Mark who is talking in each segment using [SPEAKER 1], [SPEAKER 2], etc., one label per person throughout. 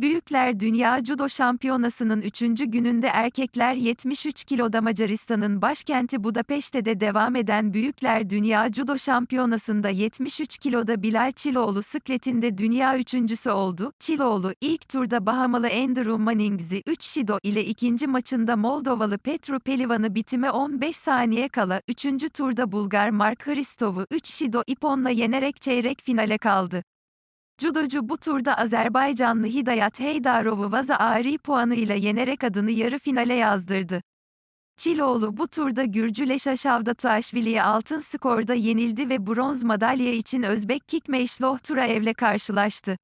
[SPEAKER 1] Büyükler Dünya Judo Şampiyonası'nın 3. gününde erkekler 73 kiloda Macaristan'ın başkenti Budapeşte'de devam eden Büyükler Dünya Judo Şampiyonası'nda 73 kiloda Bilal Çiloğlu sıkletinde dünya üçüncüsü oldu. Çiloğlu, ilk turda Bahamalı Andrew Mannings'i 3 şido ile ikinci maçında Moldovalı Petru Pelivan'ı bitime 15 saniye kala 3. turda Bulgar Mark Hristov'u 3 şido iponla yenerek çeyrek finale kaldı. Judocu bu turda Azerbaycanlı Hidayat Heydarov'u vaza ari puanıyla yenerek adını yarı finale yazdırdı. Çiloğlu bu turda Gürcü Leşaşavda Tuaşvili'ye altın skorda yenildi ve bronz madalya için Özbek Kikmeyşloh Turaev'le karşılaştı.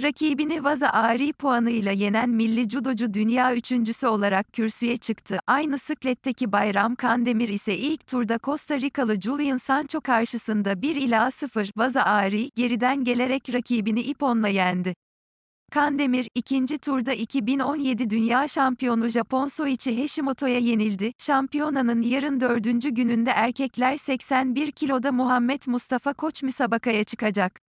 [SPEAKER 1] Rakibini vaza ari puanıyla yenen milli judocu dünya üçüncüsü olarak kürsüye çıktı. Aynı sıkletteki Bayram Kandemir ise ilk turda Costa Rikalı Julian Sancho karşısında 1 ila 0 vaza ari geriden gelerek rakibini iponla yendi. Kandemir, ikinci turda 2017 Dünya Şampiyonu Japon Soichi Hashimoto'ya yenildi. Şampiyonanın yarın dördüncü gününde erkekler 81 kiloda Muhammed Mustafa Koç müsabakaya çıkacak.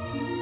[SPEAKER 2] thank you